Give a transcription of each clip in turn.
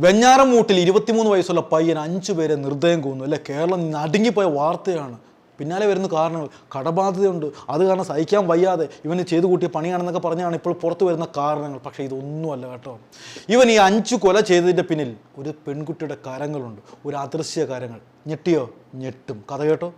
വെഞ്ഞാറമൂട്ടിൽ ഇരുപത്തിമൂന്ന് വയസ്സുള്ള പയ്യൻ അഞ്ചു പേരെ നിർദ്ദയം കൊന്നു. അല്ലെ? കേരളം നടുങ്ങിപ്പോയ വാർത്തയാണ്. പിന്നാലെ വരുന്ന കാരണങ്ങൾ. കടബാധ്യതയുണ്ട്. അത് കാരണം സഹിക്കാൻ വയ്യാതെ ഇവന് ചെയ്തു കൂട്ടിയ പണിയാണെന്നൊക്കെ പറഞ്ഞാണ് ഇപ്പോൾ പുറത്തു വരുന്ന കാരണങ്ങൾ. പക്ഷേ ഇതൊന്നുമല്ല കേട്ടോ. ഇവൻ ഈ അഞ്ചു കൊല ചെയ്തതിന്റെ പിന്നിൽ ഒരു പെൺകുട്ടിയുടെ കരങ്ങളുണ്ട്. ഒരു അദൃശ്യ കരങ്ങൾ. ഞെട്ടിയോ? ഞെട്ടും. കഥ കേട്ടോ?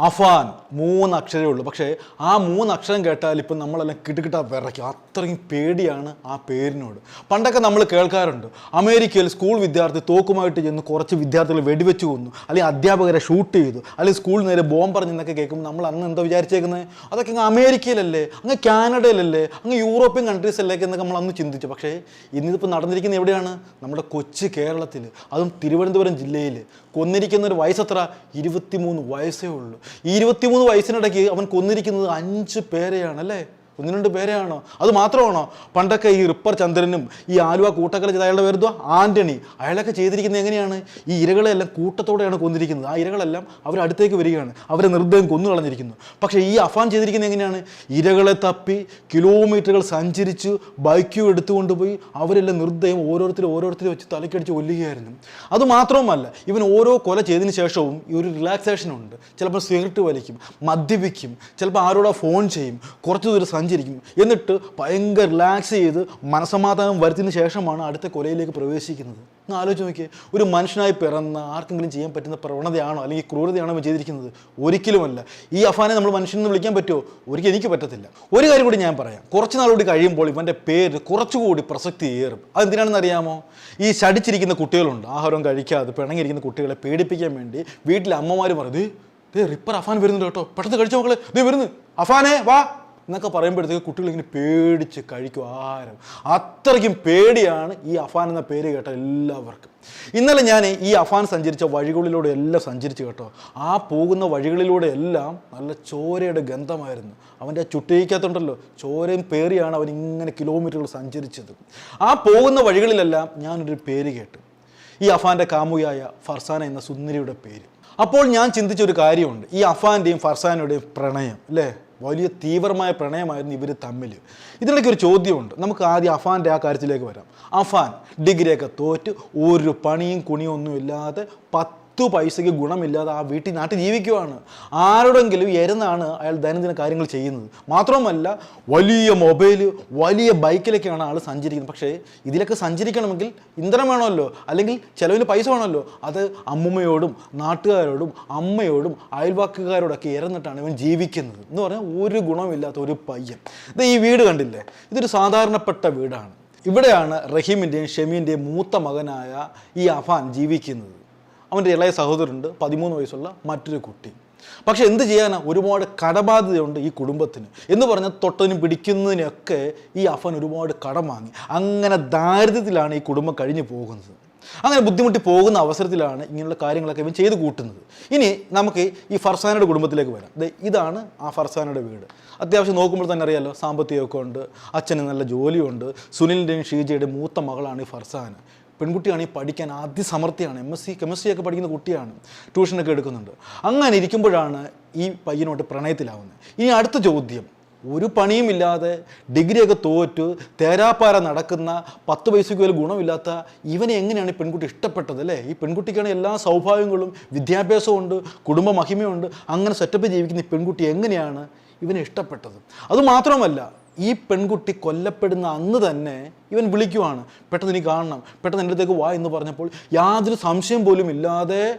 അഫാൻ മൂന്ന് അക്ഷരമേ ഉള്ളൂ. പക്ഷേ ആ മൂന്ന് അക്ഷരം കേട്ടാൽ ഇപ്പം നമ്മളെല്ലാം കിട്ടുകിട്ട വിറയ്ക്കും. അത്രയും പേടിയാണ് ആ പേരിനോട്. പണ്ടൊക്കെ നമ്മൾ കേൾക്കാറുണ്ട്. അമേരിക്കയിൽ സ്കൂൾ വിദ്യാർത്ഥി തോക്കുമായിട്ട് ചെന്ന് കുറച്ച് വിദ്യാർത്ഥികൾ വെടിവെച്ച് കൊന്നു. അല്ലെങ്കിൽ അധ്യാപകരെ ഷൂട്ട് ചെയ്തു. അല്ലെങ്കിൽ സ്കൂൾ നേരെ ബോംബ് പറഞ്ഞെന്നൊക്കെ കേൾക്കുമ്പോൾ നമ്മൾ അന്ന് എന്താ വിചാരിച്ചേക്കുന്നത് അതൊക്കെ അങ്ങ് അമേരിക്കയിലല്ലേ? അങ്ങ് കാനഡയിലല്ലേ? അങ്ങ് യൂറോപ്യൻ കൺട്രീസിലേക്ക് എന്നൊക്കെ നമ്മൾ അന്ന് ചിന്തിച്ചു. പക്ഷേ ഇന്നിപ്പോൾ നടന്നിരിക്കുന്നത് എവിടെയാണ്? നമ്മുടെ കൊച്ചു കേരളത്തിൽ. അതും തിരുവനന്തപുരം ജില്ലയിൽ. കൊന്നിരിക്കുന്ന ഒരു വയസ്സത്ര? ഇരുപത്തിമൂന്ന് വയസ്സേ ഉള്ളൂ. ഇരുപത്തിമൂന്ന് വയസ്സിനിടയ്ക്ക് അവൻ കൊന്നിരിക്കുന്നത് അഞ്ച് പേരെയാണ് അല്ലേ ഒന്ന് രണ്ട് പേരെയാണോ അത് മാത്രമാണോ? പണ്ടൊക്കെ ഈ റിപ്പർ ചന്ദ്രനും ഈ ആലുവ കൂട്ടക്കല ചെയ്ത അയാളുടെ പേരുദ്വ ആന്റണി. അയാളൊക്കെ ചെയ്തിരിക്കുന്നത് എങ്ങനെയാണ്? ഈ ഇരകളെല്ലാം കൂട്ടത്തോടെയാണ് കൊന്നിരിക്കുന്നത്. ആ ഇരകളെല്ലാം അവരടുത്തേക്ക് വരികയാണ്. അവരെ നിർദ്ദയം കൊന്നു കളഞ്ഞിരിക്കുന്നു. പക്ഷേ ഈ അഫാൻ ചെയ്തിരിക്കുന്നത് എങ്ങനെയാണ്? ഇരകളെ തപ്പി കിലോമീറ്ററുകൾ സഞ്ചരിച്ച് ബൈക്കും എടുത്തുകൊണ്ടുപോയി അവരെല്ലാം നിർദ്ദയം ഓരോരുത്തരും ഓരോരുത്തരും വെച്ച് തലക്കടിച്ച് കൊല്ലുകയായിരുന്നു. അത് മാത്രവുമല്ല ഇവൻ ഓരോ കൊല ചെയ്തതിന് ശേഷവും ഈ ഒരു റിലാക്സേഷൻ ഉണ്ട്. ചിലപ്പോൾ സിഗരറ്റ് വലിക്കും മദ്യപിക്കും ചിലപ്പോൾ ആരോടോ ഫോൺ ചെയ്യും. കുറച്ച് ദൂരം സഞ്ചരിക്കും എന്നിട്ട് ഭയങ്കര റിലാക്സ് ചെയ്ത് മനസമാധാനം വരുത്തിയതിന് ശേഷമാണ് അടുത്ത കൊലയിലേക്ക് പ്രവേശിക്കുന്നത്. ഒന്ന് ആലോചിച്ച് നോക്കിയേ ഒരു മനുഷ്യനായി പിറന്ന ആർക്കെങ്കിലും ചെയ്യാൻ പറ്റുന്ന പ്രവണതയാണോ അല്ലെങ്കിൽ ക്രൂരതയാണോ ചെയ്തിരിക്കുന്നത് ഒരിക്കലുമല്ല. ഈ അഫാനെ നമ്മൾ മനുഷ്യനെന്ന് വിളിക്കാൻ പറ്റുമോ? ഒരിക്കലും എനിക്ക് പറ്റത്തില്ല. ഒരു കാര്യം കൂടി ഞാൻ പറയാം. കുറച്ച് നാളുകൂടി കഴിയുമ്പോൾ ഇവന്റെ പേര് കുറച്ചുകൂടി പ്രസക്തി ഏറും അതെന്തിനാണെന്ന് അറിയാമോ? ഈ ശടിച്ചിരിക്കുന്ന കുട്ടികളുണ്ട്. ആഹാരം കഴിക്കാതെ പിണങ്ങിയിരിക്കുന്ന കുട്ടികളെ പേടിപ്പിക്കാൻ വേണ്ടി വീട്ടിലെ അമ്മമാർ പറയും ദേ റിപ്പർ അഫാൻ വരുന്നുണ്ട് കേട്ടോ. പെട്ടെന്ന് കഴിച്ച മക്കളെ. ദേ വരുന്നു. അഫാനെ വാ. എന്നൊക്കെ പറയുമ്പോഴത്തേക്ക് കുട്ടികൾ ഇങ്ങനെ പേടിച്ച് കഴിക്കും. ആഹാരം അത്രയ്ക്കും പേടിയാണ് ഈ അഫാൻ എന്ന പേര് കേട്ട എല്ലാവർക്കും. ഇന്നലെ ഞാൻ ഈ അഫാൻ സഞ്ചരിച്ച വഴികളിലൂടെ എല്ലാം സഞ്ചരിച്ചു കേട്ടോ. ആ പോകുന്ന വഴികളിലൂടെ എല്ലാം നല്ല ചോരയുടെ ഗന്ധമായിരുന്നു. അവന്റെ ആ ചുട്ടിയിക്കത്തുണ്ടല്ലോ ചോരയും പേറിയാണ് അവൻ ഇങ്ങനെ കിലോമീറ്ററുകൾ സഞ്ചരിച്ചത്. ആ പോകുന്ന വഴികളിലെല്ലാം ഞാനൊരു പേര് കേട്ടു. ഈ അഫാന്റെ കാമുകയായ ഫർസാന എന്ന സുന്ദരിയുടെ പേര്. അപ്പോൾ ഞാൻ ചിന്തിച്ചൊരു കാര്യമുണ്ട്. ഈ അഫാന്റെയും ഫർസാനയുടെയും പ്രണയം അല്ലേ? വലിയ തീവ്രമായ പ്രണയമായിരുന്നു ഇവർ തമ്മിൽ ഇതിനിടയ്ക്ക് ഒരു ചോദ്യമുണ്ട്. നമുക്ക് ആദ്യം അഫാന്റെ ആ കാര്യത്തിലേക്ക് വരാം. അഫാൻ ഡിഗ്രിയൊക്കെ തോറ്റ് ഒരു പണിയും കുണിയും ഒന്നും ഇല്ലാതെ പത്ത് പൈസയ്ക്ക് ഗുണമില്ലാതെ ആ വീട്ടിൽ നാട്ടിൽ ജീവിക്കുവാണ്. ആരോടെങ്കിലും എരുന്നാണ് അയാൾ ദൈനംദിന കാര്യങ്ങൾ ചെയ്യുന്നത്. മാത്രമല്ല വലിയ മൊബൈൽ വലിയ ബൈക്കിലൊക്കെയാണ് ആൾ സഞ്ചരിക്കുന്നത്. പക്ഷേ ഇതിലൊക്കെ സഞ്ചരിക്കണമെങ്കിൽ ഇന്ധനം വേണമല്ലോ. അല്ലെങ്കിൽ ചിലവിന് പൈസ വേണമല്ലോ. അത് അമ്മുമ്മയോടും നാട്ടുകാരോടും അമ്മയോടും അയൽവാക്കുകാരോടൊക്കെ ഇറന്നിട്ടാണ് ഇവൻ ജീവിക്കുന്നത്. എന്ന് പറഞ്ഞാൽ ഒരു ഗുണമില്ലാത്ത ഒരു പയ്യൻ. ഇത് ഈ വീട് കണ്ടില്ലേ? ഇതൊരു സാധാരണപ്പെട്ട വീടാണ്. ഇവിടെയാണ് റഹീമിന്റെയും ഷെമീന്റെയും മൂത്ത മകനായ ഈ അഫാൻ ജീവിക്കുന്നത്. അവന്റെ ഇളയ സഹോദരനുണ്ട് പതിമൂന്ന് വയസ്സുള്ള മറ്റൊരു കുട്ടി. പക്ഷെ എന്ത് ചെയ്യാനാ? ഒരുപാട് കടബാധ്യതയുണ്ട് ഈ കുടുംബത്തിന്. എന്ന് പറഞ്ഞാൽ തൊട്ടതിനും പിടിക്കുന്നതിനൊക്കെ ഈ അഫൻ ഒരുപാട് കടം വാങ്ങി. അങ്ങനെ ദാരിദ്ര്യത്തിലാണ് ഈ കുടുംബം കഴിഞ്ഞു പോകുന്നത്. അങ്ങനെ ബുദ്ധിമുട്ടി പോകുന്ന അവസരത്തിലാണ് ഇങ്ങനെയുള്ള കാര്യങ്ങളൊക്കെ ഇവൻ ചെയ്ത് കൂട്ടുന്നത്. ഇനി നമുക്ക് ഈ ഫർസാനയുടെ കുടുംബത്തിലേക്ക് വരാം. ഇതാണ് ആ ഫർസാനയുടെ വീട്. അത്യാവശ്യം നോക്കുമ്പോൾ തന്നെ അറിയാലോ സാമ്പത്തികമൊക്കെ ഉണ്ട് അച്ഛന് നല്ല ജോലിയുണ്ട് സുനിലിന്റെയും ഷീജയുടെയും മൂത്ത മകളാണ് ഈ ഫർസാന. പെൺകുട്ടിയാണ് ഈ പഠിക്കാൻ സമർത്ഥിയാണ്. എം എസ് സി കെമിസ്ട്രി ഒക്കെ പഠിക്കുന്ന കുട്ടിയാണ്. ട്യൂഷനൊക്കെ എടുക്കുന്നുണ്ട്. അങ്ങനെ ഇരിക്കുമ്പോഴാണ് ഈ പയ്യനോട്ട് പ്രണയത്തിലാവുന്നത്. ഇനി അടുത്ത ചോദ്യം. ഒരു പണിയുമില്ലാതെ ഡിഗ്രിയൊക്കെ തോറ്റു തേരാപ്പാര നടക്കുന്ന പത്ത് പൈസയ്ക്ക് പോലും ഗുണമില്ലാത്ത ഇവനെ എങ്ങനെയാണ് ഈ പെൺകുട്ടി ഇഷ്ടപ്പെട്ടത് അല്ലേ? ഈ പെൺകുട്ടിക്കാണ് എല്ലാ സൗഭാഗ്യങ്ങളും വിദ്യാഭ്യാസമുണ്ട് കുടുംബ മഹിമയുണ്ട് അങ്ങനെ സെറ്റപ്പ് ജീവിക്കുന്ന ഈ പെൺകുട്ടി എങ്ങനെയാണ് ഇവനെ ഇഷ്ടപ്പെട്ടത്? അതുമാത്രമല്ല ഈ പെൺകുട്ടി കൊല്ലപ്പെടുന്ന അന്ന് തന്നെ ഇവൻ വിളിക്കുവാണ് പെട്ടെന്ന് എനിക്ക് കാണണം പെട്ടെന്ന് എന്റെ അടുത്തേക്ക് വാ എന്ന് പറഞ്ഞപ്പോൾ യാതൊരു സംശയം പോലും ഇല്ലാതെ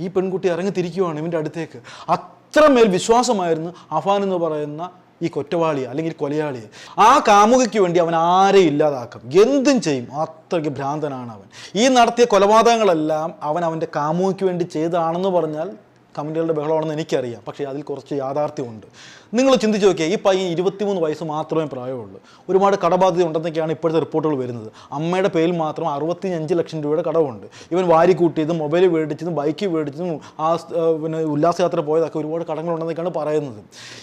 ഈ പെൺകുട്ടി ഇറങ്ങി തിരിക്കുവാണ് ഇവന്റെ അടുത്തേക്ക്. അത്രമേൽ വിശ്വാസമായിരുന്നു അഫാൻ എന്ന് പറയുന്ന ഈ കൊറ്റവാളിയെ അല്ലെങ്കിൽ കൊലയാളി. ആ കാമുകയ്ക്ക് വേണ്ടി അവൻ ആരെയും ഇല്ലാതാക്കും. എന്തും ചെയ്യും. അത്രയ്ക്ക് ഭ്രാന്തനാണ് അവൻ. ഈ നടത്തിയ കൊലപാതകങ്ങളെല്ലാം അവൻ അവന്റെ കാമുകയ്ക്ക് വേണ്ടി ചെയ്തതാണെന്ന് പറഞ്ഞാൽ കമന്റുകളുടെ ബഹളമാണെന്ന് എനിക്കറിയാം. പക്ഷേ അതിൽ കുറച്ച് യാഥാർത്ഥ്യമുണ്ട്. നിങ്ങൾ ചിന്തിച്ച് നോക്കിയാൽ ഈ പയ്യൻ ഇരുപത്തിമൂന്ന് വയസ്സ് മാത്രമേ പ്രായമുള്ളൂ. ഒരുപാട് കടബാധ്യത ഉണ്ടെന്നൊക്കെയാണ് ഇപ്പോഴത്തെ റിപ്പോർട്ടുകൾ വരുന്നത്. അമ്മയുടെ പേരിൽ മാത്രം അറുപത്തി അഞ്ച് ലക്ഷം രൂപയുടെ കടമുണ്ട്. ഇവൻ വാരി കൂട്ടിയതും മൊബൈൽ മേടിച്ചതും ബൈക്ക് മേടിച്ചതും ആ, പിന്നെ ഉല്ലാസയാത്ര പോയതൊക്കെ ഒരുപാട് കടങ്ങളുണ്ടെന്നൊക്കെയാണ് പറയുന്നത്.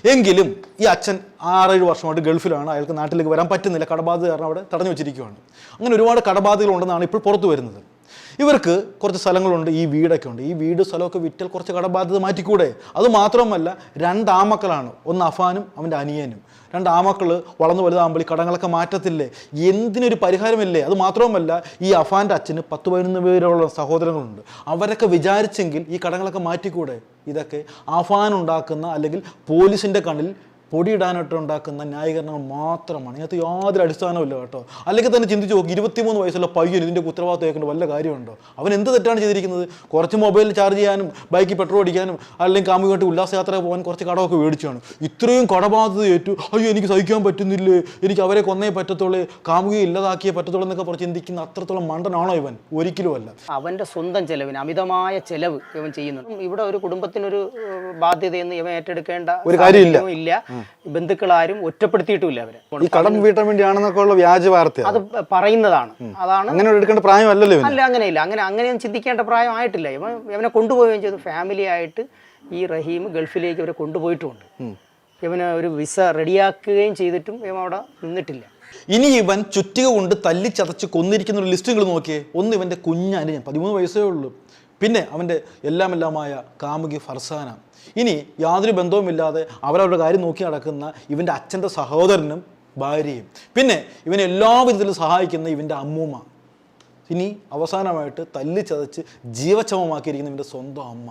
എങ്കിലും ഈ അച്ഛൻ ആറേഴ് വർഷമായിട്ട് ഗൾഫിലാണ്. അയാൾക്ക് നാട്ടിലേക്ക് വരാൻ പറ്റുന്നില്ല. കടബാധ്യത കാരണം അവിടെ തടഞ്ഞു വെച്ചിരിക്കുകയാണ് അങ്ങനെ ഒരുപാട് കടബാധ്യതകളുണ്ടെന്നാണ് ഇപ്പോൾ പുറത്തു വരുന്നത്. ഇവർക്ക് കുറച്ച് സ്ഥലങ്ങളുണ്ട് ഈ വീടൊക്കെ ഉണ്ട്. ഈ വീട് സ്ഥലമൊക്കെ വിറ്റാൽ കുറച്ച് കടബാധ്യത മാറ്റിക്കൂടെ? അത് മാത്രമല്ല രണ്ട് ആമക്കളാണ്. ഒന്ന് അഫാനും അവന്റെ അനിയനും. രണ്ട് ആമക്കൾ വളർന്നു വലുതാകുമ്പോൾ ഈ കടങ്ങളൊക്കെ മാറ്റത്തില്ലേ? എന്തിനൊരു പരിഹാരമില്ലേ? അത് മാത്രവുമല്ല ഈ അഫാന്റെ അച്ഛന് പത്ത് പതിനൊന്ന് പേരുള്ള സഹോദരങ്ങളുണ്ട്. അവരൊക്കെ വിചാരിച്ചെങ്കിൽ ഈ കടങ്ങളൊക്കെ മാറ്റിക്കൂടെ? ഇതൊക്കെ അഫാൻ ഉണ്ടാക്കുന്ന അല്ലെങ്കിൽ പോലീസിന്റെ കണ്ണിൽ പൊടിയിടാനായിട്ട് ഉണ്ടാക്കുന്ന ന്യായീകരണങ്ങൾ മാത്രമാണ്. ഇതിനകത്ത് യാതൊരു അടിസ്ഥാനമില്ല കേട്ടോ. അല്ലെങ്കിൽ തന്നെ ചിന്തിച്ച് നോക്കി ഇരുപത്തിമൂന്ന് വയസ്സുള്ള പയ്യൻ ഇതിന്റെ ഉത്തരവാദിത്വം ഏൽക്കേണ്ട വല്ല കാര്യമുണ്ടോ? അവൻ എന്ത് തെറ്റാണ് ചെയ്തിരിക്കുന്നത്? കുറച്ച് മൊബൈൽ ചാർജ് ചെയ്യാനും ബൈക്കിൽ പെട്രോൾ അടിക്കാനും അല്ലെങ്കിൽ കാമുകമായിട്ട് ഉല്ലാസയാത്ര പോകാൻ കുറച്ച് കടമൊക്കെ മേടിച്ചാണ്. ഇത്രയും കടബാധ്യത ഏറ്റു. അയ്യോ എനിക്ക് സഹിക്കാൻ പറ്റുന്നില്ലേ? എനിക്ക് അവരെ കൊന്നേ പറ്റത്തുള്ളൂ കാമുകയെ ഇല്ലാതാക്കിയേ പറ്റത്തുള്ളൂ എന്നൊക്കെ പറഞ്ഞ് ചിന്തിക്കുന്ന അത്രത്തോളം മണ്ടനാണോ ഇവൻ? ഒരിക്കലും അല്ല. അവന്റെ സ്വന്തം ചെലവിന് അമിതമായ ചെലവ് ഇവൻ ചെയ്യുന്നുണ്ട്. ഇവിടെ ഒരു കുടുംബത്തിനൊരു ബാധ്യതയെന്ന് ഇവൻ ഏറ്റെടുക്കേണ്ട ഒരു കാര്യമില്ല. സാഹചര്യവും ആരും ഒറ്റപ്പെടുത്തിയിട്ടുമില്ല അവരെ. ഈ കടം വീട്ടാൻ വേണ്ടിയാണെന്നൊക്കെ ഉള്ള വ്യാജ വാർത്ത അത് പറയുന്നതാണ്. അതാണ് അങ്ങനെ എടുക്കേണ്ട പ്രായമല്ലല്ലോ അല്ല അങ്ങനെയില്ല. അങ്ങനെ അങ്ങനെയൊന്നും ചിന്തിക്കേണ്ട പ്രായമായിട്ടില്ല. ഇവൻ ഇവനെ കൊണ്ടുപോവുകയും ചെയ്തു. ഫാമിലി ആയിട്ട് ഈ റഹീം ഗൾഫിലേക്ക് ഇവരെ കൊണ്ടുപോയിട്ടുണ്ട്. ഇവന് ഒരു വിസ റെഡിയാക്കുകയും ചെയ്തിട്ടും ഇവൻ അവിടെ നിന്നിട്ടില്ല. ഇനി ഇവൻ ചുറ്റിക കൊണ്ട് തല്ലിച്ചതച്ച് കൊന്നിരിക്കുന്ന ഒരു ലിസ്റ്റ് നിങ്ങൾ നോക്കിയേ. ഒന്ന് ഇവന്റെ ഞാൻ പതിമൂന്ന് വയസ്സേ ഉള്ളൂ. പിന്നെ അവന്റെ എല്ലാമെല്ലാമായ കാമുകി ഫർസാന. ഇനി യാതൊരു ബന്ധവുമില്ലാതെ അവരവരുടെ കാര്യം നോക്കി നടക്കുന്ന ഇവന്റെ അച്ഛന്റെ സഹോദരനും ഭാര്യയും. പിന്നെ ഇവനെ എല്ലാ വിധത്തിലും സഹായിക്കുന്ന ഇവന്റെ അമ്മൂമ്മ. ഇനി അവസാനമായിട്ട് തല്ലിച്ചതച്ച് ജീവക്ഷമമാക്കിയിരിക്കുന്ന ഇവന്റെ സ്വന്തം അമ്മ.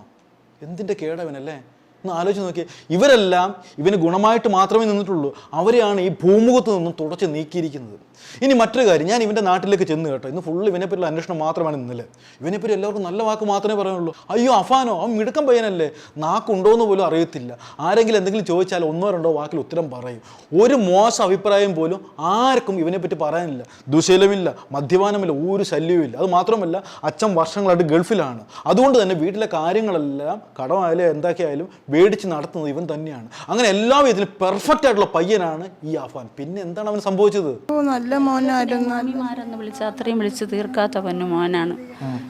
എന്തിന്റെ കേടവനല്ലേ? ഒന്ന് ആലോചിച്ച് നോക്കിയേ. ഇവരെല്ലാം ഇവന് ഗുണമായിട്ട് മാത്രമേ നിന്നിട്ടുള്ളൂ. അവരെയാണ് ഈ ഭൂമുഖത്ത് നിന്നും തുടച്ച് നീക്കിയിരിക്കുന്നത്. ഇനി മറ്റൊരു കാര്യം ഞാൻ ഇവന്റെ നാട്ടിലേക്ക് ചെന്ന് കേട്ടോ. ഇന്ന് ഫുള്ള് ഇവനെപ്പറ്റിയുള്ള അന്വേഷണം മാത്രമാണ് ഇന്നലെ. ഇവനെപ്പറ്റി എല്ലാവർക്കും നല്ല വാക്ക് മാത്രമേ പറയുള്ളൂ. അയ്യോ അഫാനോ അവൻ മിടുക്കം പയ്യനല്ലേ? നാക്കുണ്ടോയെന്ന് പോലും അറിയത്തില്ല. ആരെങ്കിലും എന്തെങ്കിലും ചോദിച്ചാൽ ഒന്നോ രണ്ടോ വാക്കിൽ ഉത്തരം പറയും. ഒരു മോശം അഭിപ്രായം പോലും ആർക്കും ഇവനെപ്പറ്റി പറയാനില്ല. ദുശീലമില്ല മദ്യപാനമില്ല ഒരു ശല്യവുമില്ല അത് മാത്രമല്ല അച്ഛൻ വർഷങ്ങളായിട്ട് ഗൾഫിലാണ്. അതുകൊണ്ട് തന്നെ വീട്ടിലെ കാര്യങ്ങളെല്ലാം കടമായാലും എന്തൊക്കെയായാലും മേടിച്ച് നടത്തുന്നത് ഇവൻ തന്നെയാണ്. അങ്ങനെ എല്ലാ വിധത്തിലും പെർഫെക്റ്റ് ആയിട്ടുള്ള പയ്യനാണ് ഈ ആഫാൻ. പിന്നെ എന്താണ് അവന് സംഭവിച്ചത്? നല്ല മോനായിരുന്നു. വിളിച്ച് അത്രയും വിളിച്ച് തീർക്കാത്ത പൊന്നു മോനാണ്.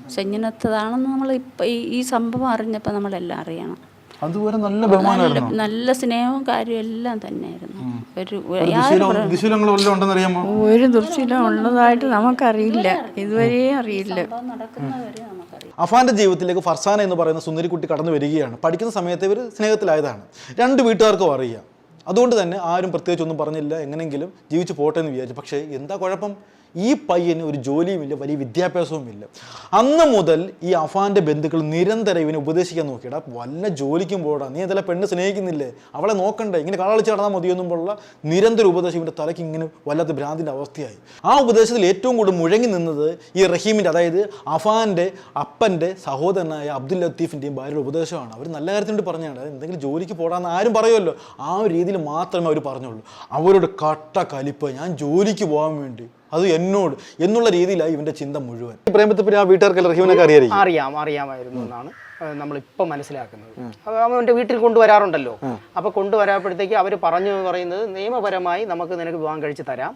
പക്ഷെ ഇങ്ങനത്തതാണെന്ന് നമ്മൾ ഇപ്പം ഈ സംഭവം അറിഞ്ഞപ്പോൾ നമ്മളെല്ലാം അറിയണം. അതുവരെ നല്ല നല്ല ബഹുമാനമായിരുന്നു നല്ല സ്നേഹവും കാര്യവും എല്ലാം തന്നെയായിരുന്നു. ഒരു ഒരു ദുർശീലം ഉള്ളതായിട്ട് നമുക്കറിയില്ല. ഇതുവരെയും അറിയില്ല. നടക്കുന്നവരെ അഫാന്റെ ജീവിതത്തിലേക്ക് ഫർസാന എന്ന് പറയുന്ന സുന്ദരിക്കുട്ടി കടന്നു വരികയാണ്. പഠിക്കുന്ന സമയത്ത് ഇവർ സ്നേഹത്തിലായതാണ്. രണ്ട് വീട്ടുകാർക്കും അറിയാം. അതുകൊണ്ട് തന്നെ ആരും പ്രത്യേകിച്ചൊന്നും പറഞ്ഞില്ല. എങ്ങനെയെങ്കിലും ജീവിച്ചു പോട്ടെ എന്ന് വിചാരിച്ചു. പക്ഷേ എന്താ കുഴപ്പം? ഈ പയ്യന് ഒരു ജോലിയുമില്ല വലിയ വിദ്യാഭ്യാസവുമില്ല. അന്ന് മുതൽ ഈ അഫാന്റെ ബന്ധുക്കൾ നിരന്തരം ഇവനെ ഉപദേശിക്കാൻ നോക്കിയടാ വല്ല ജോലിക്കും പോടാ നീ എന്തെല്ലാം പെണ്ണ് സ്നേഹിക്കുന്നില്ലേ? അവളെ നോക്കണ്ടേ ഇങ്ങനെ കളളിച്ച് നടന്നാൽ മതിയൊന്നും പോലുള്ള നിരന്തര ഉപദേശം ഇവന്റെ തലയ്ക്ക് ഇങ്ങനെ വല്ലാത്ത ഭ്രാന്തിന്റെ അവസ്ഥയായി. ആ ഉപദേശത്തിൽ ഏറ്റവും കൂടുതൽ മുഴങ്ങി നിന്നത് ഈ റഹീമിന്റെ അതായത് അഫാന്റെ അപ്പന്റെ സഹോദരനായ അബ്ദുൽ ലത്തീഫിന്റെയും ഭാര്യയുടെ ഉപദേശമാണ്. അവർ നല്ല കാര്യത്തിന് വേണ്ടി പറഞ്ഞാണ് എന്തെങ്കിലും ജോലിക്ക് പോടാന്ന് ആരും പറയുമല്ലോ. ആ ഒരു രീതിയിൽ മാത്രമേ അവർ പറഞ്ഞുള്ളൂ. അവരുടെ കട്ട കലിപ്പ് ഞാൻ ജോലിക്ക് പോകാൻ വേണ്ടി അത് എന്നോട് എന്നുള്ള രീതിയിലായി ഇവന്റെ ചിന്ത മുഴുവൻ. പ്രേമത്തെ ആ വീട്ടുകാർക്ക് റഹീമിനൊക്കെ അറിയാം അറിയാം അറിയാമായിരുന്നു എന്നാണ് നമ്മളിപ്പോൾ മനസ്സിലാക്കുന്നത്. അത് അവന്റെ വീട്ടിൽ കൊണ്ടുവരാറുണ്ടല്ലോ. അപ്പൊ കൊണ്ടുവരാപ്പോഴത്തേക്ക് അവർ പറഞ്ഞു എന്ന് പറയുന്നത് നിയമപരമായി നമുക്ക് നിനക്ക് വിവാഹം കഴിച്ച് തരാം.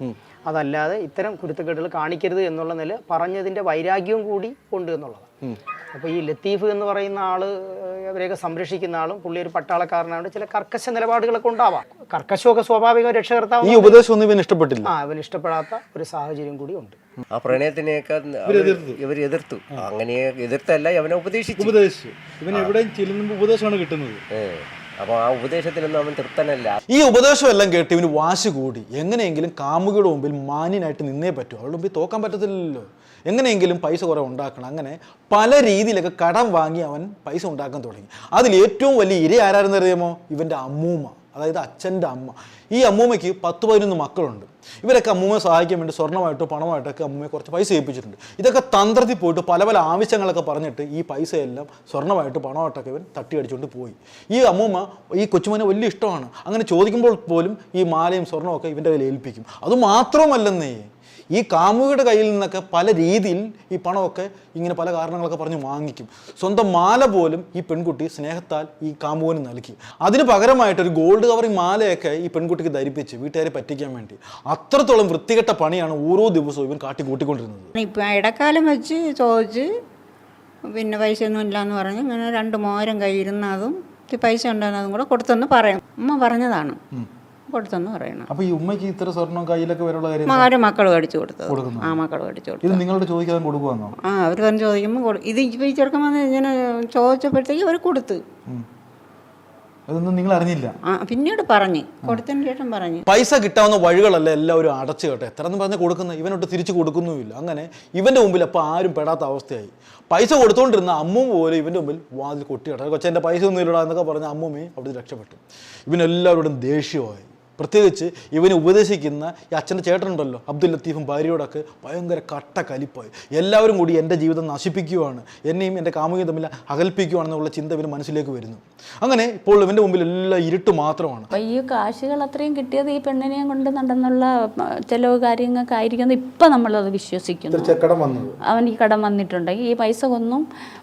അതല്ലാതെ ഇത്തരം കുരുത്തക്കെട്ടുകൾ കാണിക്കരുത് എന്നുള്ള നില പറഞ്ഞതിന്റെ വൈരാഗ്യവും കൂടി ഉണ്ട് എന്നുള്ളതാണ്. അപ്പൊ ഈ ലത്തീഫ് എന്ന് പറയുന്ന ആൾ ഏഹ്, അവരെയൊക്കെ സംരക്ഷിക്കുന്ന ആളും പുള്ളി ഒരു പട്ടാളക്കാരനാണ് ചില കർക്കശ നിലപാടുകളൊക്കെ ഉണ്ടാവാം. കർക്കശമൊക്കെ സ്വാഭാവിക ഈ രക്ഷകർത്താവ് ഉപദേശം ഒന്നും ഇവന് ഇഷ്ടപ്പെട്ടില്ല. ആ ഇവന് ഇഷ്ടപ്പെടാത്ത ഒരു സാഹചര്യം കൂടി ഉണ്ട്. ആ പ്രണയത്തിനെയൊക്കെ ഇവർ എതിർത്തു. അങ്ങനെ എതിർത്തല്ല ഇവനെ ഉപദേശിച്ചു. ഉപദേശിച്ചു. ഇവൻ എവിടെയും ചെല്ലുമ്പോൾ ഉപദേശമാണ് കിട്ടുന്നത്. ഏ. അപ്പൊ ആ ഉപദേശത്തിനൊന്നും അവൻ തൃപ്തനല്ല. ഈ ഉപദേശം എല്ലാം കേട്ട് ഇവന് വാശി കൂടി. എങ്ങനെയെങ്കിലും കാമുകിയുടെ മുമ്പിൽ മാന്യനായിട്ട് നിന്നേ പറ്റൂ. അവളുടെ മുമ്പിൽ തോക്കാൻ പറ്റത്തില്ലല്ലോ. എങ്ങനെയെങ്കിലും പൈസ കുറേ ഉണ്ടാക്കണം. അങ്ങനെ പല രീതിയിലൊക്കെ കടം വാങ്ങി അവൻ പൈസ ഉണ്ടാക്കാൻ തുടങ്ങി. അതിൽ ഏറ്റവും വലിയ ഇര ആരായിരുന്നറിയാമോ ഇവന്റെ അമ്മൂമ്മ. അതായത് അച്ഛന്റെ അമ്മ. ഈ അമ്മൂമ്മയ്ക്ക് പത്ത് പതിനൊന്ന് മക്കളുണ്ട്. ഇവരൊക്കെ അമ്മൂമ്മയെ സഹായിക്കാൻ വേണ്ടി സ്വർണമായിട്ടോ പണമായിട്ടൊക്കെ അമ്മൂമ്മയെ കുറച്ച് പൈസ ഏൽപ്പിച്ചിട്ടുണ്ട്. ഇതൊക്കെ തന്ത്രത്തിൽ പോയിട്ട് പല പല ആവശ്യങ്ങളൊക്കെ പറഞ്ഞിട്ട് ഈ പൈസയെല്ലാം സ്വർണമായിട്ട് പണമായിട്ടൊക്കെ ഇവൻ തട്ടിയടിച്ചുകൊണ്ട് പോയി. ഈ അമ്മൂമ്മ ഈ കൊച്ചുമോനെ വലിയ ഇഷ്ടമാണ്. അങ്ങനെ ചോദിക്കുമ്പോൾ പോലും ഈ മാലയും സ്വർണമൊക്കെ ഇവന്റെ കയ്യിൽ ഏൽപ്പിക്കും. അത് മാത്രമല്ലെന്നേ ഈ കാമുകിയുടെ കയ്യിൽ നിന്നൊക്കെ പല രീതിയിൽ ഈ പണമൊക്കെ ഇങ്ങനെ പല കാരണങ്ങളൊക്കെ പറഞ്ഞ് വാങ്ങിക്കും. സ്വന്തം മാല പോലും ഈ പെൺകുട്ടി സ്നേഹത്താൽ ഈ കാമുകന് നൽകി. അതിന് പകരമായിട്ട് ഒരു ഗോൾഡ് കവറിങ് മാലയൊക്കെ ഈ പെൺകുട്ടിക്ക് ധരിപ്പിച്ച് വീട്ടുകാരെ പറ്റിക്കാൻ വേണ്ടി. അത്രത്തോളം വൃത്തികെട്ട പണിയാണ് ഓരോ ദിവസവും ഇവൻ കാട്ടി കൂട്ടിക്കൊണ്ടിരുന്നത്. ഇപ്പം ഇടക്കാലം വെച്ച് ചോദിച്ച് പിന്നെ പൈസ ഒന്നും ഇല്ലാന്ന് പറഞ്ഞ് ഇങ്ങനെ രണ്ട് മോരം കയ്യിരുന്നതും പൈസ ഉണ്ടെന്നതും കൂടെ കൊടുത്തെന്ന് പറയാം. അമ്മ പറഞ്ഞതാണ്. കൊടുത്തെന്ന് പറയണം. അപ്പൊ ഈ ഉമ്മയ്ക്ക് ഇത്ര സ്വർണം കയ്യിലൊക്കെ വരെയുള്ള കാര്യം ആര് മക്കൾ മേടിച്ചു കൊടുത്തത്. ആ മക്കൾ മേടിച്ചു കൊടുത്തു ഇത് നിങ്ങളോട് ചോദിക്കാൻ കൊടുക്കുവാന്നോ? ആ അവർ വന്ന് ചോദിക്കുമ്പോൾ ഇത് ഇപ്പോൾ ഈ ചെറുക്കം വന്ന് ഇങ്ങനെ ചോദിച്ചപ്പോഴത്തേക്ക് അവർ കൊടുത്ത്. അതൊന്നും നിങ്ങൾ അറിഞ്ഞില്ല. പിന്നീട് പറഞ്ഞു. കൊടുത്തതിന് ശേഷം പറഞ്ഞു. പൈസ കിട്ടാവുന്ന വഴികളല്ല എല്ലാവരും അടച്ചു കേട്ടെ. എത്ര എന്ന് പറഞ്ഞ് കൊടുക്കുന്നത് ഇവനോട്ട് തിരിച്ചു കൊടുക്കുന്നുമില്ല. അങ്ങനെ ഇവന്റെ മുമ്പിൽ അപ്പോൾ ആരും പെടാത്ത അവസ്ഥയായി. പൈസ കൊടുത്തുകൊണ്ടിരുന്ന അമ്മും പോലും ഇവന്റെ മുമ്പിൽ വാതിൽ കൊട്ടി കേട്ടോ കൊച്ചെന്റെ പൈസ ഒന്നും ഇല്ലടാ എന്നൊക്കെ പറഞ്ഞ അമ്മൂമ്മയും അവിടെ രക്ഷപ്പെട്ടു. ഇവനെല്ലാവരോടും ദേഷ്യമായി. പ്രത്യേകിച്ച് ഇവനെ ഉപദേശിക്കുന്ന ഈ അച്ഛന്റെ ചേട്ടനുണ്ടല്ലോ അബ്ദുൽ ലത്തീഫും ഭാര്യയോടൊക്കെ ഭയങ്കര കട്ട കലിപ്പായി. എല്ലാവരും കൂടി എന്റെ ജീവിതം നശിപ്പിക്കുകയാണ് എന്നെയും എന്റെ കാമുകയും തമ്മിൽ അകൽപ്പിക്കുകയാണെന്നുള്ള ചിന്ത ഇവന് മനസ്സിലേക്ക് വരുന്നു. അങ്ങനെ ഇപ്പോൾ ഇവന്റെ മുമ്പിൽ എല്ലാം ഇരുട്ട് മാത്രമാണ്. ഈ കാശുകൾ അത്രയും കിട്ടിയത് ഈ പെണ്ണിനെയും കൊണ്ട് നടന്നുള്ള ചിലവ് കാര്യങ്ങൾക്കായിരിക്കും ഇപ്പം നമ്മളത് വിശ്വസിക്കുന്നു. അവൻ ഈ കടം വന്നിട്ടുണ്ട്. ഈ പൈസ ഒന്നും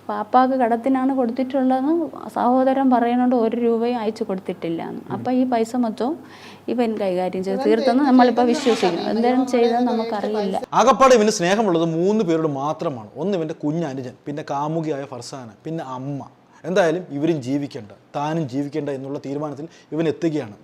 പാപ്പാക്ക് കടത്തിനാണ് കൊടുത്തിട്ടുള്ളതെന്ന് സഹോദരൻ പറയുന്നുണ്ട് ഒരു രൂപയും അയച്ചു കൊടുത്തിട്ടില്ല അപ്പം ഈ പൈസ മൊത്തവും ഇവൻ കൈകാര്യം ചെയ്ത് തീർത്തെന്ന് നമ്മളിപ്പോൾ വിശ്വസിക്കുന്നു. എന്തെങ്കിലും ചെയ്തതെന്ന് നമുക്കറിയില്ല. അകപ്പാട് ഇവന് സ്നേഹമുള്ളത് മൂന്ന് പേരോട് മാത്രമാണ്. ഒന്ന് ഇവന്റെ കുഞ്ഞനുജൻ പിന്നെ കാമുകിയായ ഫർസാന പിന്നെ അമ്മ. എന്തായാലും ഇവരും ജീവിക്കേണ്ട താനും ജീവിക്കേണ്ട എന്നുള്ള തീരുമാനത്തിൽ ഇവൻ എത്തുകയാണ്.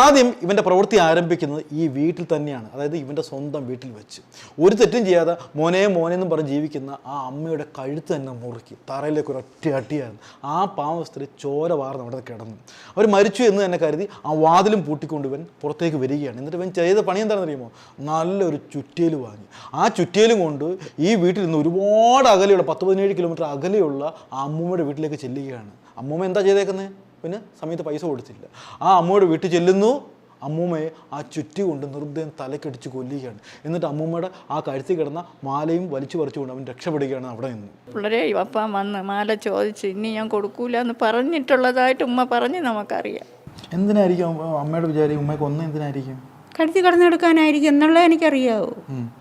ആദ്യം ഇവന്റെ പ്രവൃത്തി ആരംഭിക്കുന്നത് ഈ വീട്ടിൽ തന്നെയാണ് അതായത് ഇവന്റെ സ്വന്തം വീട്ടിൽ വെച്ച്. ഒരു തെറ്റും ചെയ്യാതെ മോനെ മോനെ എന്നും പറഞ്ഞ് ജീവിക്കുന്ന ആ അമ്മയുടെ കഴുത്ത് തന്നെ മുറുക്കി തറയിലേക്ക് ഒരു ഒറ്റ അട്ടിയായിരുന്നു ആ പാവ സ്ത്രീ ചോര വാർന്ന് അവിടെ കിടന്നു. അവർ മരിച്ചു എന്ന് തന്നെ കരുതി ആ വാതിലും പൂട്ടിക്കൊണ്ട് ഇവൻ പുറത്തേക്ക് വരികയാണ്. എന്നിട്ട് ഇവൻ ചെയ്ത പണി എന്താണെന്ന് അറിയുമോ നല്ലൊരു ചുറ്റേൽ വാങ്ങി. ആ ചുറ്റേലും കൊണ്ട് ഈ വീട്ടിൽ നിന്ന് ഒരുപാട് അകലെയുള്ള പത്ത് പതിനേഴ് കിലോമീറ്റർ അകലെയുള്ള ആ അമ്മൂമ്മയുടെ വീട്ടിലേക്ക് ചെല്ലുകയാണ് അമ്മൂമ്മ എന്താ ചെയ്തേക്കുന്നത് പിന്നെ സമയത്ത് പൈസ കൊടുത്തില്ല. ആ അമ്മയോട് വീട്ടിൽ ചെല്ലുന്നു. അമ്മൂമ്മയെ ആ ചുറ്റി കൊണ്ട് നിർദ്ദയം തലക്കടിച്ച് കൊല്ലുകയാണ്. എന്നിട്ട് അമ്മൂമ്മയുടെ ആ കഴുത്തി കിടന്ന മാലയും വലിച്ചു പറിച്ചുകൊണ്ട് അവൻ രക്ഷപ്പെടുകയാണ് അവിടെ നിന്ന്. പിള്ളേരെ അപ്പ വന്ന് മാല ചോദിച്ച് ഇനി ഞാൻ കൊടുക്കൂല എന്ന് പറഞ്ഞിട്ടുള്ളതായിട്ട് ഉമ്മ പറഞ്ഞ് നമുക്കറിയാം. എന്തിനായിരിക്കും അമ്മയുടെ വിചാരം ഉമ്മയ്ക്ക് ഒന്ന് എന്തിനായിരിക്കും? കഴുത്തി കടന്നെടുക്കാനായിരിക്കും എന്നുള്ളത് എനിക്കറിയാവൂ.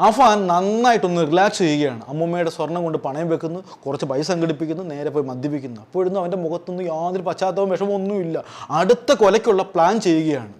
അഫാൻ നന്നായിട്ടൊന്ന് റിലാക്സ് ചെയ്യുകയാണ്. അമ്മൂമ്മയുടെ സ്വർണം കൊണ്ട് പണയം വെക്കുന്നു കുറച്ച് പൈസ സംഘടിപ്പിക്കുന്നു നേരെ പോയി മദ്യപിക്കുന്നു. അപ്പോഴൊന്നും അവന്റെ മുഖത്തൊന്നും യാതൊരു പശ്ചാത്തലവും വിഷമമൊന്നുമില്ല. അടുത്ത കൊലയ്ക്കുള്ള പ്ലാൻ ചെയ്യുകയാണ്.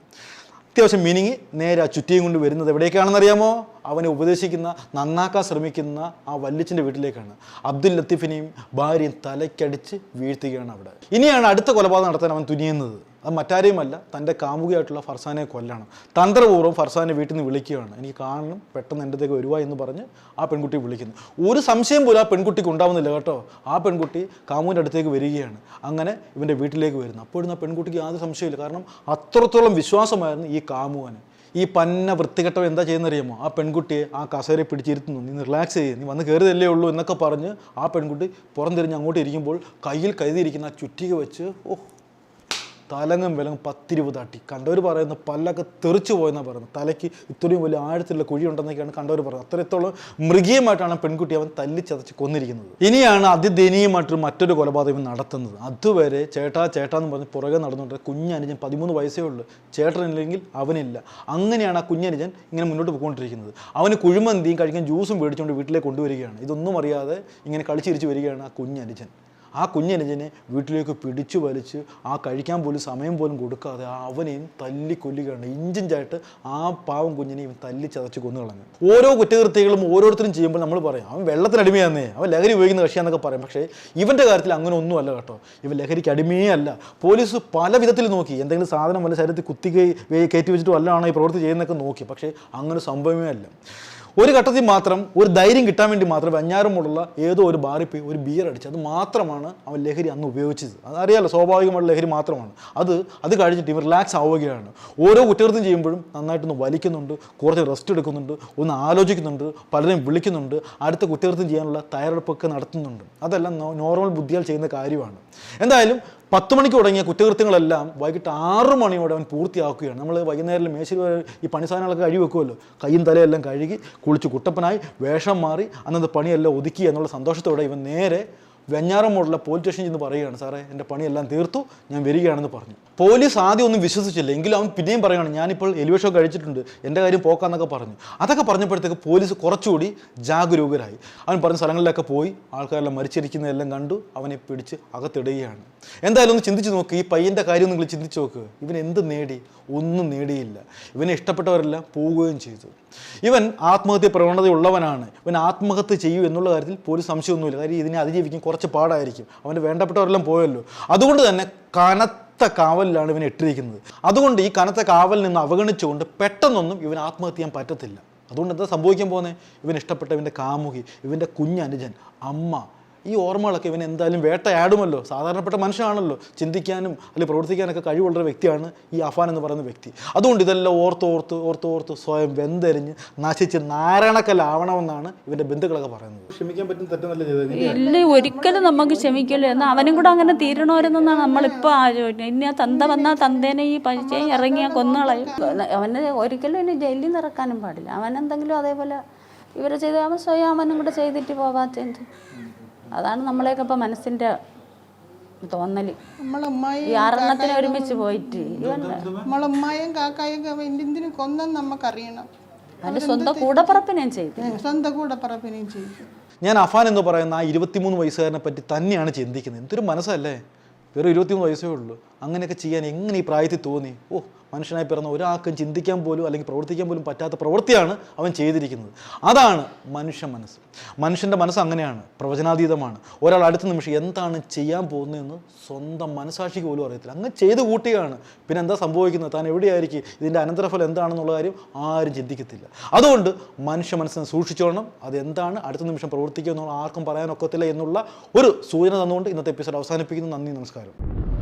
അത്യാവശ്യം മിനിങ്ങി നേരെ ആ ചുറ്റിയും കൊണ്ട് വരുന്നത് എവിടേക്കാണെന്ന് അറിയാമോ? അവനെ ഉപദേശിക്കുന്ന നന്നാക്കാൻ ശ്രമിക്കുന്ന ആ വല്യച്ഛന്റെ വീട്ടിലേക്കാണ്. അബ്ദുൽ ലത്തീഫിനെയും ഭാര്യയും തലയ്ക്കടിച്ച് വീഴ്ത്തുകയാണ് അവിടെ. ഇനിയാണ് അടുത്ത കൊലപാതകം നടത്താൻ അവൻ തുനിയുന്നത്. അത് മറ്റാരെയുമല്ല തന്റെ കാമുകയായിട്ടുള്ള ഫർസാനെ കൊല്ലണം. തന്ത്രപൂർവം ഫർസാനെ വീട്ടിൽ നിന്ന് വിളിക്കുകയാണ്. എനിക്ക് കാണണം പെട്ടെന്ന് എന്റെ അടുത്തേക്ക് വരുവാ എന്ന് പറഞ്ഞ് ആ പെൺകുട്ടി വിളിക്കുന്നു. ഒരു സംശയം പോലും ആ പെൺകുട്ടിക്ക് ഉണ്ടാവുന്നില്ല കേട്ടോ. ആ പെൺകുട്ടി കാമുവിന്റെ അടുത്തേക്ക് വരികയാണ്. അങ്ങനെ ഇവന്റെ വീട്ടിലേക്ക് വരുന്നു. അപ്പോഴും ആ പെൺകുട്ടിക്ക് യാതൊരു സംശയമില്ല കാരണം അത്രത്തോളം വിശ്വാസമായിരുന്നു ഈ കാമുവന് ഈ പന്ന വൃത്തികെട്ടവൻ എന്താ ചെയ്യുന്നറിയാമോ? ആ പെൺകുട്ടിയെ ആ കസേരയെ പിടിച്ചിരുത്തുന്നു. നീ റിലാക്സ് ചെയ്യ്. നീ വന്ന് കയറിയതല്ലേ ഉള്ളൂ എന്നൊക്കെ പറഞ്ഞ് ആ പെൺകുട്ടി പുറംതിരിഞ്ഞ് അങ്ങോട്ട് ഇരിക്കുമ്പോൾ കയ്യിൽ കരുതിയിരിക്കുന്ന ആ ചുറ്റിക വെച്ച് ഓ തലങ്ങും വിലങ്ങും പത്തിരുപത് അട്ടി കണ്ടവർ പറയുന്ന പല്ലൊക്കെ തെറിച്ചു പോയെന്നാണ് പറയുന്നത്. തലയ്ക്ക് ഇത്രയും വലിയ ആഴത്തിലുള്ള കുഴി ഉണ്ടെന്നൊക്കെയാണ് കണ്ടവർ പറയുന്നത്. അത്രത്തോളം മൃഗീയമായിട്ടാണ് പെൺകുട്ടി അവൻ തല്ലി ചതച്ച് കൊന്നിരിക്കുന്നത്. ഇനിയാണ് അതിദയനീയമായിട്ട് മറ്റൊരു കൊലപാതകം നടത്തുന്നത്. അതുവരെ ചേട്ടാ ചേട്ടാ എന്ന് പറഞ്ഞ് പുറകെ നടന്നുകൊണ്ട് കുഞ്ഞനുജൻ പതിമൂന്ന് വയസ്സേ ഉള്ളൂ. ചേട്ടനില്ലെങ്കിൽ അവനില്ല. അങ്ങനെയാണ് ആ കുഞ്ഞനുജൻ ഇങ്ങനെ മുന്നോട്ട് പോയിക്കൊണ്ടിരിക്കുന്നത്. അവന് കുഴിമന്തിയും കഴിക്കാൻ ജ്യൂസും മേടിച്ചുകൊണ്ട് വീട്ടിലേക്ക് കൊണ്ടുവരികയാണ്. ഇതൊന്നും അറിയാതെ ഇങ്ങനെ കളിച്ചിരിച്ച് വരികയാണ് ആ കുഞ്ഞനുജൻ. ആ കുഞ്ഞനുജനെ വീട്ടിലേക്ക് പിടിച്ചു വലിച്ച് ആ കഴിക്കാൻ പോലും സമയം പോലും കൊടുക്കാതെ അവനെയും തല്ലി കൊല്ലുകയാണ്. ഇഞ്ചിഞ്ചായിട്ട് ആ പാവം കുഞ്ഞിനെയും തല്ലി ചതച്ച് കൊന്നു കളഞ്ഞു. ഓരോ കുറ്റകൃത്യങ്ങളും ഓരോരുത്തരും ചെയ്യുമ്പോൾ നമ്മൾ പറയും അവൻ വെള്ളത്തിനടിമയാന്നേ അവൻ ലഹരി ഉപയോഗിക്കുന്ന കക്ഷിയാന്നൊക്കെ പറയും. പക്ഷേ ഇവന്റെ കാര്യത്തിൽ അങ്ങനെ ഒന്നുമല്ല കേട്ടോ. ഇവൻ ലഹരിക്ക് അടിമയേ അല്ല പോലീസ് പല വിധത്തിൽ നോക്കി. എന്തെങ്കിലും സാധനം വല്ല ശരീരത്തിൽ കുത്തി കയറ്റി വെച്ചിട്ട് വല്ലതാണോ ഈ പ്രവൃത്തി ചെയ്യുന്നതൊക്കെ നോക്കി. പക്ഷേ അങ്ങനെ സംഭവമേ അല്ല. ഒരു ഘട്ടത്തിൽ മാത്രം ഒരു ധൈര്യം കിട്ടാൻ വേണ്ടി മാത്രം വെഞ്ഞാറുമുള്ള ഏതോ ഒരു ബാറിൽ പോയി ഒരു ബിയർ അടിച്ച് അത് മാത്രമാണ് അവൻ ലഹരി അന്ന് ഉപയോഗിച്ചത്. അതറിയാലോ സ്വാഭാവികമായ ലഹരി മാത്രമാണ്. അത് അത് കഴിഞ്ഞിട്ട് ഇവർ റിലാക്സ് ആവുകയാണ്. ഓരോ കുറ്റകൃത്യം ചെയ്യുമ്പോഴും നന്നായിട്ടൊന്ന് വലിക്കുന്നുണ്ട് കുറച്ച് റെസ്റ്റ് എടുക്കുന്നുണ്ട് ഒന്ന് ആലോചിക്കുന്നുണ്ട് പലരെയും വിളിക്കുന്നുണ്ട് അടുത്ത കുറ്റകൃത്യം ചെയ്യാനുള്ള തയ്യാറെടുപ്പൊക്കെ നടത്തുന്നുണ്ട്. അതെല്ലാം നോർമൽ ബുദ്ധിയാൽ ചെയ്യുന്ന കാര്യമാണ്. എന്തായാലും പത്ത് മണിക്ക് തുടങ്ങിയ കുറ്റകൃത്യങ്ങളെല്ലാം വൈകിട്ട് ആറ് മണിയോടെ അവൻ പൂർത്തിയാക്കുകയാണ്. നമ്മൾ വൈകുന്നേരം മേശിൽ ഈ പണി സാധനങ്ങളൊക്കെ കഴുകി വെക്കുമല്ലോ. കയ്യും തലയെല്ലാം കഴുകി കുളിച്ച് കുട്ടപ്പനായി വേഷം മാറി അന്നത്തെ പണിയെല്ലാം ഒതുക്കി എന്നുള്ള സന്തോഷത്തോടെ ഇവൻ നേരെ വെഞ്ഞാറമോടുള്ള പോലീസ് സ്റ്റേഷനിൽ ചെന്ന് പറയുകയാണ് സാറേ എന്റെ പണിയെല്ലാം തീർത്തു ഞാൻ വരികയാണെന്ന് പറഞ്ഞു. പോലീസ് ആദ്യം ഒന്നും വിശ്വസിച്ചില്ല. എങ്കിലും അവൻ പിന്നെയും പറയുകയാണ് ഞാനിപ്പോൾ എലിവേഷോ കഴിച്ചിട്ടുണ്ട്. എന്റെ കാര്യം പോക്കാന്നൊക്കെ പറഞ്ഞു. അതൊക്കെ പറഞ്ഞപ്പോഴത്തേക്ക് പോലീസ് കുറച്ചുകൂടി ജാഗരൂകരായി. അവൻ പറഞ്ഞ സ്ഥലങ്ങളിലൊക്കെ പോയി ആൾക്കാരെല്ലാം മരിച്ചിരിക്കുന്നതെല്ലാം കണ്ടു അവനെ പിടിച്ച് അകത്തിടുകയാണ്. എന്തായാലും ഒന്ന് ചിന്തിച്ച് നോക്ക് ഈ പയ്യന്റെ കാര്യം നിങ്ങൾ ചിന്തിച്ച് നോക്ക്. ഇവൻ എന്ത് നേടി? ഒന്നും നേടിയില്ല. ഇവനെ ഇഷ്ടപ്പെട്ടവരെല്ലാം പോവുകയും ചെയ്തു. ഇവൻ ആത്മഹത്യ പ്രവണതയുള്ളവനാണ്. ഇവൻ ആത്മഹത്യ ചെയ്യൂ എന്നുള്ള കാര്യത്തിൽ പോലീസ് സംശയമൊന്നുമില്ല. കാര്യം ഇതിനെ അതിജീവിക്കാൻ കുറച്ച് പാടായിരിക്കും. അവന്റെ വേണ്ടപ്പെട്ടവരെല്ലാം പോയല്ലോ. അതുകൊണ്ട് തന്നെ കനത്ത കനത്ത കാവലിലാണ് ഇവനെ ഇട്ടിരിക്കുന്നത്. അതുകൊണ്ട് ഈ കനത്ത കാവലിൽ നിന്ന് അവഗണിച്ചുകൊണ്ട് പെട്ടെന്നൊന്നും ഇവൻ ആത്മഹത്യ ചെയ്യാൻ പറ്റത്തില്ല. അതുകൊണ്ട് എന്താ സംഭവിക്കാൻ പോകുന്നത് ഇവൻ ഇഷ്ടപ്പെട്ട ഇവന്റെ കാമുകി ഇവന്റെ കുഞ്ഞനുജൻ അമ്മ ഈ ഓർമ്മകളൊക്കെ ഇവൻ എന്തായാലും വേട്ടയാടുമല്ലോ. സാധാരണപ്പെട്ട മനുഷ്യനാണല്ലോ. ചിന്തിക്കാനും അല്ലെങ്കിൽ പ്രവർത്തിക്കാനൊക്കെ കഴിവുള്ളൊരു വ്യക്തിയാണ് ഈ അഫാൻ എന്ന് പറയുന്ന വ്യക്തി. അതുകൊണ്ട് ഇതെല്ലാം ഓർത്ത് ഓർത്ത് ഓർത്ത് ഓർത്ത് സ്വയം വെന്തെരിഞ്ഞ് നശിച്ച് നാരായണക്കല്ലാവണമെന്നാണ് ഇവന്റെ ബന്ധുക്കളൊക്കെ പറയുന്നത്. ക്ഷമിക്കാൻ പറ്റും തെറ്റെന്നല്ല ചെയ്തത്. ഇല്ല ഒരിക്കലും നമുക്ക് ക്ഷമിക്കില്ല. എന്നാൽ അവനും കൂടെ അങ്ങനെ തീരണമായിരുന്നെന്നാണ് നമ്മളിപ്പോൾ ആലോചിക്കുന്നത് ഇനി ആ തന്ത വന്നാൽ തന്തേനെ ഈ പഴിച്ച ഇറങ്ങിയ കൊന്നുകളയും അവന് ഒരിക്കലും ഇനി ജയിലിൽ നിന്ന് ഇറക്കാനും പാടില്ല. അവൻ എന്തെങ്കിലും അതേപോലെ ഇവരെ ചെയ്ത് അവൻ സ്വയം അവനും കൂടെ ചെയ്തിട്ട് പോകാത്തത് അതാണ് നമ്മളെയൊക്കെ ഇപ്പം മനസ്സിന്റെ തോന്നൽ നമ്മളമ്മായി ഈ ആറെണ്ണത്തിന് ഒരുമിച്ച് പോയിട്ട്. നമ്മളമ്മായും കാക്കായും എന്തിനു കൊന്നെന്ന് നമുക്കറിയണം അവന്റെ സ്വന്തം കൂടപ്പറപ്പിനെയും ചെയ്തു. സ്വന്തം കൂടപ്പറപ്പിനെയും ചെയ്തു. ഞാൻ അഫാൻ എന്ന് പറയുന്ന ആ ഇരുപത്തിമൂന്ന് വയസ്സുകാരനെ പറ്റി തന്നെയാണ് ചിന്തിക്കുന്നത്. എന്തൊരു മനസ്സല്ലേ? വെറും ഇരുപത്തിമൂന്ന് വയസ്സേ ഉള്ളൂ. അങ്ങനെയൊക്കെ ചെയ്യാൻ എങ്ങനെ ഈ പ്രായത്തിൽ തോന്നി? ഓ മനുഷ്യനായി പിറന്ന ഒരാൾക്കും ചിന്തിക്കാൻ പോലും അല്ലെങ്കിൽ പ്രവർത്തിക്കാൻ പോലും പറ്റാത്ത പ്രവൃത്തിയാണ് അവൻ ചെയ്തിരിക്കുന്നത്. അതാണ് മനുഷ്യ മനസ്സ്. മനുഷ്യന്റെ മനസ്സ് അങ്ങനെയാണ് പ്രവചനാതീതമാണ്. ഒരാൾ അടുത്ത നിമിഷം എന്താണ് ചെയ്യാൻ പോകുന്നതെന്ന് സ്വന്തം മനസാക്ഷിക്ക് പോലും അറിയത്തില്ല. അങ്ങ് ചെയ്ത് കൂട്ടുകയാണ്. പിന്നെ എന്താ സംഭവിക്കുന്നത്? താൻ എവിടെയായിരിക്കും? ഇതിന്റെ അനന്തരഫലം എന്താണെന്നുള്ള കാര്യം ആരും ചിന്തിക്കത്തില്ല. അതുകൊണ്ട് മനുഷ്യ മനസ്സിനെ സൂക്ഷിച്ചോണം അതെന്താണ്? അടുത്ത നിമിഷം പ്രവർത്തിക്കുക എന്നുള്ള ആർക്കും പറയാനൊക്കത്തില്ല എന്നുള്ള ഒരു സൂചന തന്നുകൊണ്ട് ഇന്നത്തെ എപ്പിസോഡ് അവസാനിപ്പിക്കുന്നു. നന്ദി നമസ്കാരം